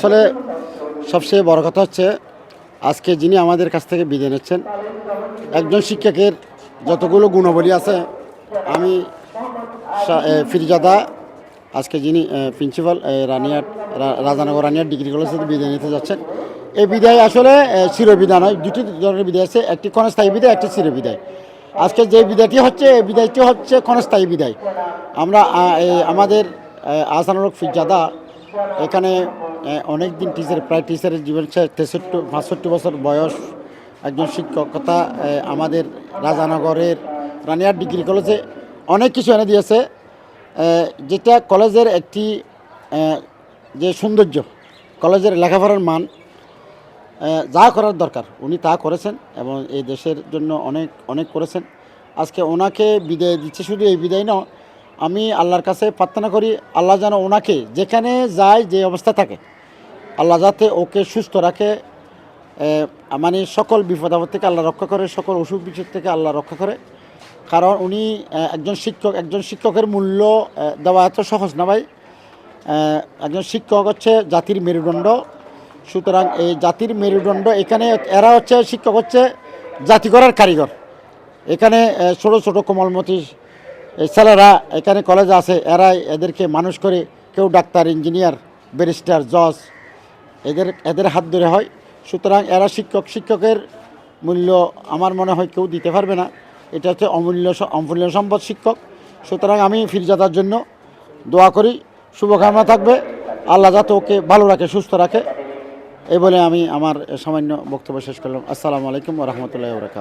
আসলে সবচেয়ে বড় কথা হচ্ছে, আজকে যিনি আমাদের কাছ থেকে বিদায় নিচ্ছেন, একজন শিক্ষকের যতগুলো গুণাবলী আছে, আমি ফিরজাদা, আজকে যিনি প্রিন্সিপাল রানিয়াট রা- রাজানগর রানিয়াট ডিগ্রি কলেজ থেকে বিদায় নিতে যাচ্ছেন। এই বিদায় আসলে চিরবিদায় নয়, দুটি ধরনের বিদায় আছে, একটি ক্ষণস্থায়ী বিদায়, একটি চিরবিদায়। আজকে যে বিদায়টি হচ্ছে, এই বিদায়টি হচ্ছে ক্ষণস্থায়ী বিদায়। আমরা আমাদের আসানুরক ফিরজাদা এখানে অনেক দিন টিচার প্রায় টিচারের জীবন তেষট্টি, পাঁচষট্টি বছর বয়স একজন শিক্ষকতা আমাদের রাজানগরের রানিয়ার ডিগ্রি কলেজে অনেক কিছু এনে দিয়েছে। যেটা কলেজের একটি যে সৌন্দর্য, কলেজের লেখাপড়ার মান যা করার দরকার, উনি তা করেছেন এবং এই দেশের জন্য অনেক অনেক করেছেন। আজকে ওনাকে বিদায় দিচ্ছে, শুধু এই বিদায় নয় আমি আল্লাহর কাছে প্রার্থনা করি, আল্লাহ যেন ওনাকে যেখানে যায় যে অবস্থা থাকে, আল্লাহ যাতে ওকে সুস্থ রাখে মানে সকল বিপদ আপদ থেকে আল্লাহ রক্ষা করে, সকল অসুখ বিসুখ থেকে আল্লাহ রক্ষা করে। কারণ উনি একজন শিক্ষক, একজন শিক্ষকের মূল্য দেওয়া এত সহজ না ভাই। একজন শিক্ষক হচ্ছে জাতির মেরুদণ্ড। সুতরাং এই জাতির মেরুদণ্ড এখানে, এরা হচ্ছে শিক্ষক হচ্ছে জাতি করার কারিগর। এখানে ছোট ছোট কোমলমতি এই ছেলেরা এখানে কলেজ আছে, এরাই এদেরকে মানুষ করে কেউ ডাক্তার ইঞ্জিনিয়ার ব্যারিস্টার জজ এদের এদের হাত ধরে হয়। সুতরাং এরা শিক্ষক, শিক্ষকের মূল্য আমার মনে হয় কেউ দিতে পারবে না। এটা হচ্ছে অমূল্য অমূল্য সম্পদ শিক্ষক। সুতরাং আমি ফিরজাদার জন্য দোয়া করি। শুভকামনা থাকবে। আল্লাহ যাতে ওকে ভালো রাখে, সুস্থ রাখে। এই বলে আমি আমার সামান্য বক্তব্য শেষ করলাম। আসসালামু আলাইকুম রহমতুল্লাহ বরকাত